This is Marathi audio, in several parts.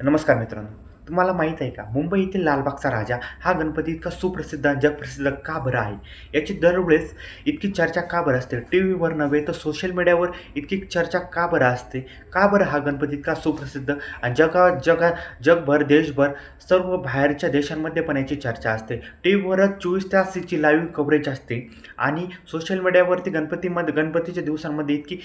नमस्कार मित्रांनो तुम्हाला माहीत आहे का? मुंबई येथील लालबागचा राजा हा गणपती इतका सुप्रसिद्ध जगप्रसिद्ध का बरं आहे? याची दरवेळेस इतकी चर्चा का बरं असते? टी व्हीवर नव्हे तर सोशल मीडियावर इतकी चर्चा का बरं असते? का बरं हा गणपती इतका सुप्रसिद्ध आणि जगा जगा जगभर देशभर सर्व बाहेरच्या देशांमध्ये पण याची चर्चा असते? टी व्हीवरच चोवीस तास याची लाईव्ह कव्हरेज असते आणि सोशल मीडियावरती गणपतीमध्ये गणपतीच्या दिवसांमध्ये इतकी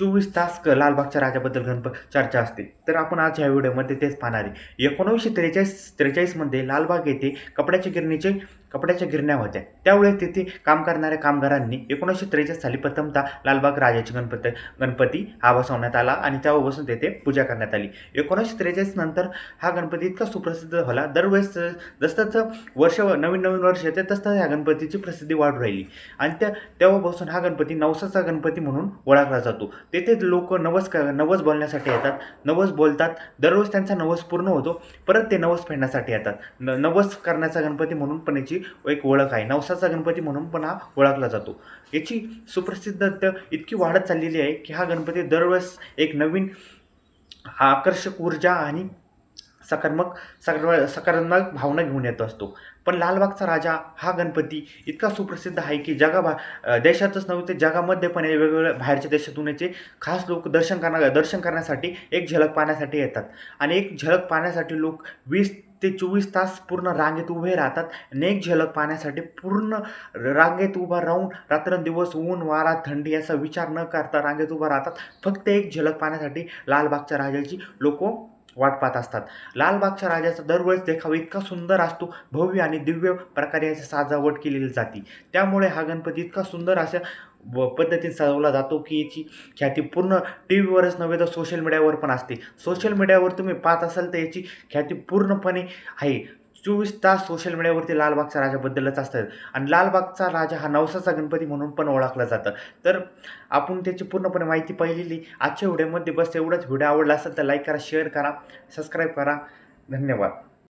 चोवीस तास लालबागच्या राजाबद्दल गणप चर्चा असते. तर आपण आज ह्या व्हिडिओमध्ये तेच पाहणार आहे. एकोणीसशे त्रेचाळीस त्रेचाळीसमध्ये लालबाग येथे कपड्याच्या गिरणीचे कपड्याच्या गिरण्या होत्या. त्यावेळेस तेथे काम करणाऱ्या कामगारांनी एकोणीसशे त्रेचाळीस साली प्रथमतः लालबाग राजाची गणपती गणपती हा बसवण्यात आला आणि तेव्हा बसून तेथे पूजा करण्यात आली. एकोणीसशे त्रेचाळीस नंतर हा गणपती इतका सुप्रसिद्ध झाला. दरवेळेस जसं जसं वर्ष नवीन नवीन वर्ष येते तसं ह्या गणपतीची प्रसिद्धी वाढू राहिली. आणि त्या तेव्हापासून हा गणपती नवसाचा गणपती म्हणून ओळखला जातो. तेथे लोक नवस क नवस बोलण्यासाठी येतात. नवस बोलतात दररोज त्यांचा नवस पूर्ण होतो परत ते नवस फेडण्यासाठी येतात. न नवस करण्याचा गणपती म्हणून पण याची एक ओळख आहे. नवसाचा गणपती म्हणून पण हा ओळखला जातो. याची सुप्रसिद्ध इतकी वाढत चाललेली आहे की हा गणपती दरवेळेस एक नवीन आकर्षक ऊर्जा आणि सकारात्मक सकार सकारात्मक भावना घेऊन येत असतो. पण लालबागचा राजा हा गणपती इतका सुप्रसिद्ध आहे की जगाभा देशातच नव्हे तर जगामध्ये पण वेगवेगळ्या बाहेरच्या देशातून याचे खास लोक दर्शन करण्या दर्शन करण्यासाठी एक झलक पाहण्यासाठी येतात. आणि एक झलक पाहण्यासाठी लोक वीस ते चोवीस तास पूर्ण रांगेत उभे राहतात आणि एक झलक पाहण्यासाठी पूर्ण रांगेत उभा राहून रात्रंदिवस ऊन वारा थंडी याचा विचार न करता रांगेत उभा राहतात. फक्त एक झलक पाहण्यासाठी लालबागच्या राजाची लोक वाट पाहत असतात. लालबागच्या राजाचा दरवेळेस देखावा इतका सुंदर असतो. भव्य आणि दिव्य प्रकारे याची सजावट केलेली जाते. त्यामुळे हा गणपती इतका सुंदर अशा पद्धतीने सजवला जातो की याची ख्याती पूर्ण टी व्हीवरच नव्हे तर सोशल मीडियावर पण असते. सोशल मीडियावर तुम्ही पाहत असाल तर याची ख्याती पूर्णपणे आहे. चोवीस तास सोशल मीडियावरती लालबागच्या राजाबद्दलच असतात. आणि लालबागचा राजा हा नवसाचा गणपती म्हणून पण ओळखला जातं. तर आपण त्याची पूर्णपणे माहिती पाहिलेली. आजच्या व्हिडिओमध्ये बस एवढंच. व्हिडिओ आवडला असेल तर लाईक करा शेअर करा सबस्क्राईब करा. धन्यवाद.